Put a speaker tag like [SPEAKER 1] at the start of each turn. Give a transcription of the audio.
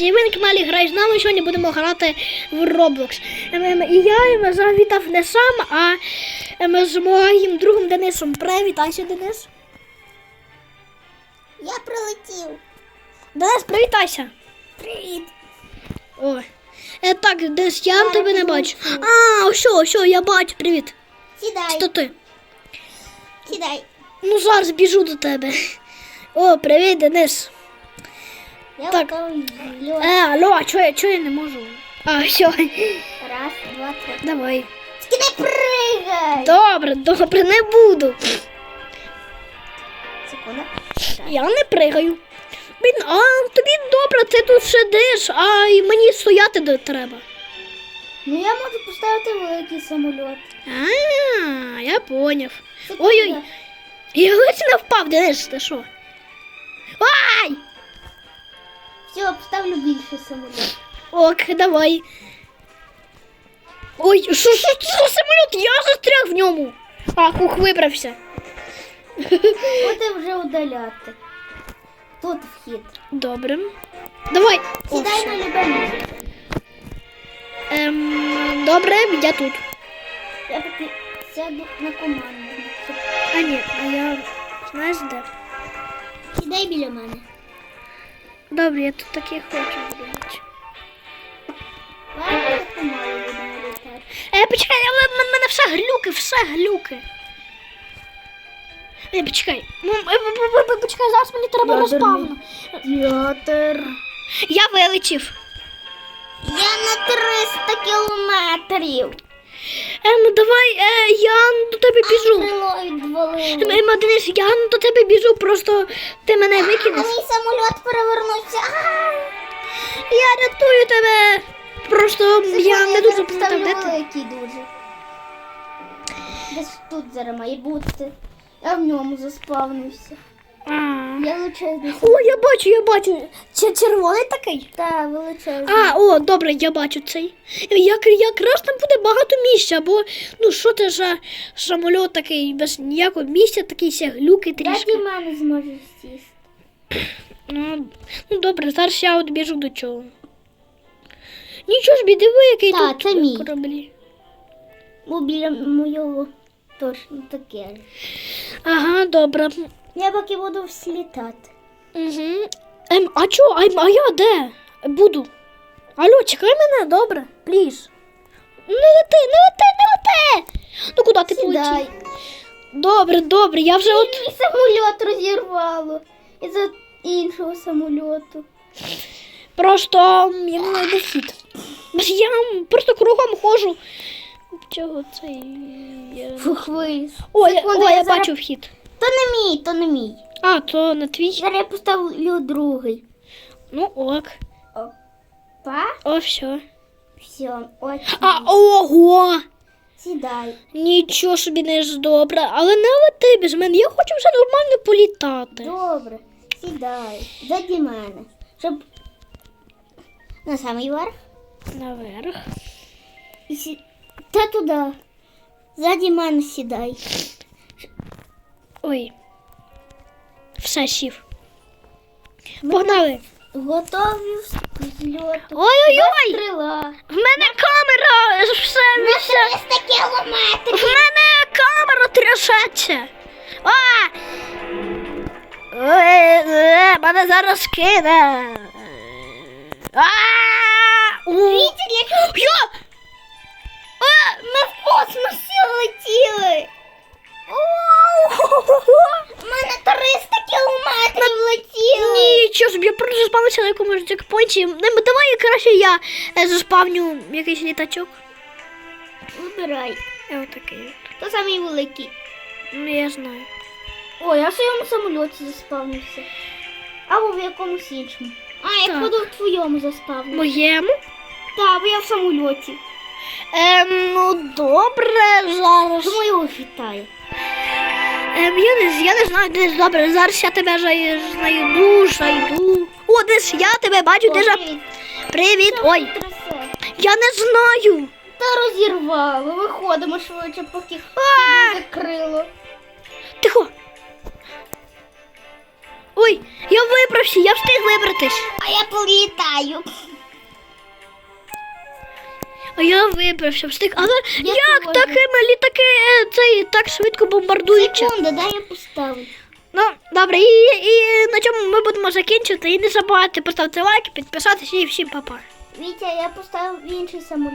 [SPEAKER 1] Ви на каналі Грай з нами. Сьогодні будемо грати в Roblox. Ем, ем, І я завітав не сам, а ем, з моїм другом Денисом. Привітайся, Денис.
[SPEAKER 2] Я прилетів.
[SPEAKER 1] Денис, привітайся.
[SPEAKER 2] Привіт.
[SPEAKER 1] О. Е, так, Денис, я
[SPEAKER 2] Зараз
[SPEAKER 1] тебе не бачу. А, все, все, я бачу, привіт.
[SPEAKER 2] Сідай.
[SPEAKER 1] Хто ти?
[SPEAKER 2] Сідай.
[SPEAKER 1] Ну, зараз біжу до тебе. О, привіт, Денис. Так. Е, алло, а чого я, чого я не можу? А, все,
[SPEAKER 2] Раз, два, три.
[SPEAKER 1] давай.
[SPEAKER 2] Тільки не пригай.
[SPEAKER 1] Добре, добре, не буду.
[SPEAKER 2] Секунда.
[SPEAKER 1] Я не пригаю. Блін, а тобі добре, ти тут сидиш, а й мені стояти де треба.
[SPEAKER 2] Ну я можу поставити великий самоліт.
[SPEAKER 1] А, я поняв.
[SPEAKER 2] Секунда.
[SPEAKER 1] Ой-ой. Я ледь не впав, Денис, ти що? Ай!
[SPEAKER 2] Все, поставлю більший самоліт.
[SPEAKER 1] Ок, давай. Ой, що, що це за самоліт? Я застряг в ньому. А, кух вибрався.
[SPEAKER 2] Буде вже удаляти. Тут вхід.
[SPEAKER 1] Добре. Давай. О,
[SPEAKER 2] Сідай
[SPEAKER 1] все.
[SPEAKER 2] на любе місце.
[SPEAKER 1] Ем, добре, я тут.
[SPEAKER 2] Я таки сяду на команду.
[SPEAKER 1] А ні, а я знаєш де?
[SPEAKER 2] Сідай біля мене.
[SPEAKER 1] Добре, я тут таки хочу зробити. Е, почекай, але в мене все глюки, все глюки. Е, почекай. Е, Почекай, зараз мені треба
[SPEAKER 2] Ядерний.
[SPEAKER 1] розпавну. Я вилетів.
[SPEAKER 2] Я на 300 кілометрів.
[SPEAKER 1] Ем, давай, е, я до тебе біжу. Ем, Денис, я до тебе біжу, просто ти мене
[SPEAKER 2] А
[SPEAKER 1] викинеш.
[SPEAKER 2] мій самоліт перевернувся.
[SPEAKER 1] Я рятую тебе. Просто я не дуже пам'ятав, де ти.
[SPEAKER 2] Десь тут зараз має бути. Я в ньому заспавнився. Я величезний.
[SPEAKER 1] О, я бачу, я бачу. Це червоний такий?
[SPEAKER 2] Та, величезний.
[SPEAKER 1] А, о, добре, я бачу цей. Як, якраз там буде багато місця, бо ну що це за самоліт такий без ніякого місця, такий ся глюки трішки.
[SPEAKER 2] мене зможеш сісти.
[SPEAKER 1] Ну, ну добре, зараз я от біжу до чого. Нічого ж диви, який
[SPEAKER 2] Та,
[SPEAKER 1] тут
[SPEAKER 2] це мій.
[SPEAKER 1] кораблі.
[SPEAKER 2] Бо біля моєго точно таке.
[SPEAKER 1] Ага, добре.
[SPEAKER 2] Я поки буду слітати.
[SPEAKER 1] Угу. Ем, а чо? А, а я де? Буду. Алло, чекай мене, добре, пліз. Не лети, не лети, не лети. Ну куди ти полетів? Добре, добре, я вже от.
[SPEAKER 2] Мій самоліт розірвало. Із-за іншого самольоту.
[SPEAKER 1] Просто я не знайду вхід. Я просто кругом ходжу. Чого це? є?
[SPEAKER 2] Фух, виліз.
[SPEAKER 1] О, я, о,
[SPEAKER 2] я
[SPEAKER 1] я бачу вхід.
[SPEAKER 2] То не мій, то не мій.
[SPEAKER 1] А, то на твій.
[SPEAKER 2] Зараз я поставлю другий.
[SPEAKER 1] Ну ок.
[SPEAKER 2] Па,
[SPEAKER 1] О, все.
[SPEAKER 2] все, ось.
[SPEAKER 1] А, ого!
[SPEAKER 2] Сідай.
[SPEAKER 1] Нічого собі не ж добре, але не лети без мене. Я хочу вже нормально політати.
[SPEAKER 2] Добре, сідай. Заді мене. Щоб на самий верх.
[SPEAKER 1] Наверх.
[SPEAKER 2] І сі... Та туди. Заді мене сідай.
[SPEAKER 1] Ой. Все сів. Погнали.
[SPEAKER 2] Готові к.
[SPEAKER 1] Ой-ой-ой! В мене камера! Все, все. В мене камера трясеться. А! Ой, е, Мене зараз кине. А! Я! А!
[SPEAKER 2] Ми в космосі летіли. У мене 300 кілометрів летіли.
[SPEAKER 1] Нічого собі, я просто заспавнився на якомусь чекпоінті. Не, Давай краще я е, заспавню якийсь літачок.
[SPEAKER 2] Вибирай.
[SPEAKER 1] Я отакий.
[SPEAKER 2] То самий великий.
[SPEAKER 1] Ну, я знаю.
[SPEAKER 2] О, я в своєму самольоті заспавнився. Або в якомусь іншому. А, я походу в твоєму заспавнився.
[SPEAKER 1] Моєму?
[SPEAKER 2] Так, бо я в самольоті.
[SPEAKER 1] Ем, ну добре, зараз.
[SPEAKER 2] Тому його вітаю.
[SPEAKER 1] Ем, я, не, знаю, десь добре, зараз я тебе вже знайду, зайду. О, десь я тебе бачу, де ж.
[SPEAKER 2] Привіт.
[SPEAKER 1] Ой, я не знаю.
[SPEAKER 2] Та розірвало. Виходимо швидше, поки не закрило.
[SPEAKER 1] Тихо. Ой, я вибрався, я встиг вибратись.
[SPEAKER 2] А я політаю.
[SPEAKER 1] А я вибрався, встиг. Але
[SPEAKER 2] Я
[SPEAKER 1] як
[SPEAKER 2] теж.
[SPEAKER 1] такими літаки цей так швидко бомбардуються?
[SPEAKER 2] Секунда, дай я поставлю.
[SPEAKER 1] Ну, добре, і, і на цьому ми будемо закінчити. І не забувайте поставити лайк, підписатися і всім па-па.
[SPEAKER 2] Вітя, я поставив інший самоліт.